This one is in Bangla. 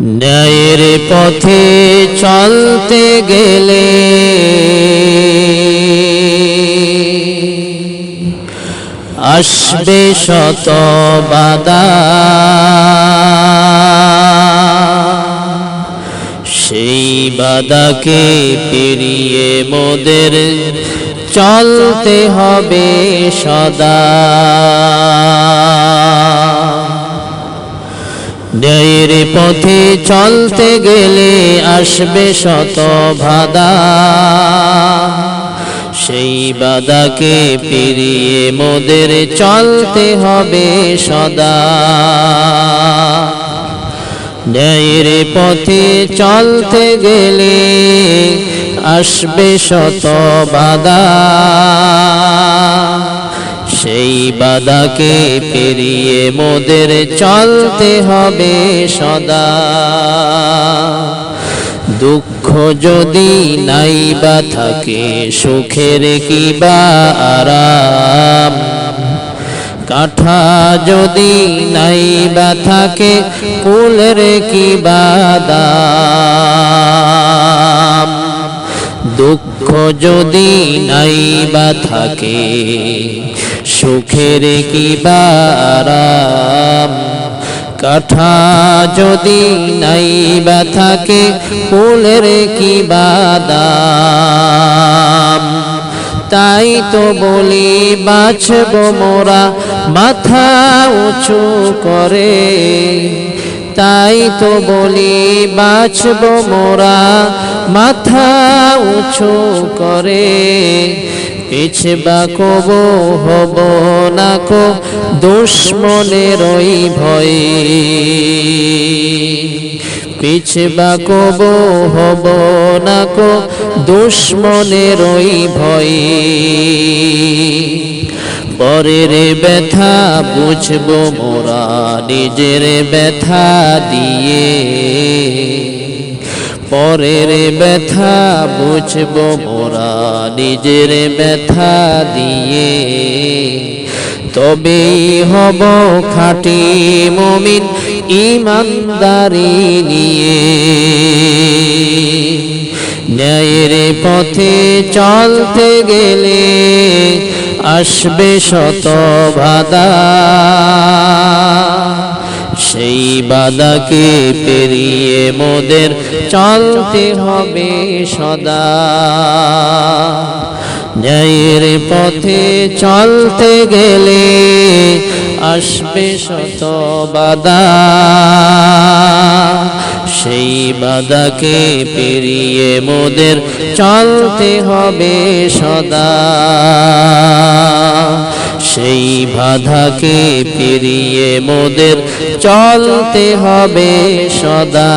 ন্যায়ের পথে চলতে গেলে আসবে শত বাদা সেই বাদাকে পেরিয়ে মোদের চলতে হবে সদা। ন্যায়ের পথে চলতে গেলে আসবে শত বাধা। সেই বাধাকে পেরিয়ে মোদের চলতে হবে সদা। ন্যায়ের পথে চলতে গেলে আসবে শত বাধা। সেই বাধাকে পেরিয়ে মোদের চলতে হবে সদা। দুঃখ যদি নাই বা থাকে, সুখের কি বা আরাম? কাঠা যদি নাই বা থাকে ফুলের কি বাদাম দুঃখ যদি নাই বা থাকে, সুখের কি বারাম কাঠা যদি নাই বা থাকে, ফুলের কি বাদাম তাই তো বলি বাঁচব মোরা মাথা উঁচু করে। তাই তো বলি, বাঁচব মোরা, মাথা উঁচু করে। পিছবা কব, হব না কো, দুশ্মনের ভয়ে। পিছবা কব, হব না কো, দুশ্মনের ভয়ে। পরের ব্যথা বুঝব মোরা, নিজের ব্যথা দিয়ে। পরের ব্যথা বুঝব মোরা, নিজের ব্যথা দিয়ে। তবেই হব খাঁটি মমিন ইমানদারি নিয়ে। ন্যায়ের পথে চলতে গেলে আসবে শত বাধা সেই বাধাকে পেরিয়ে মোদের চলতে হবে সদা। ন্যায়ের পথে চলতে গেলে আসবে শত বাধা। সেই বাধাকে পেরিয়ে মোদের চলতে হবে সদা। সেই বাধাকে পেরিয়ে মোদের চলতে হবে সদা।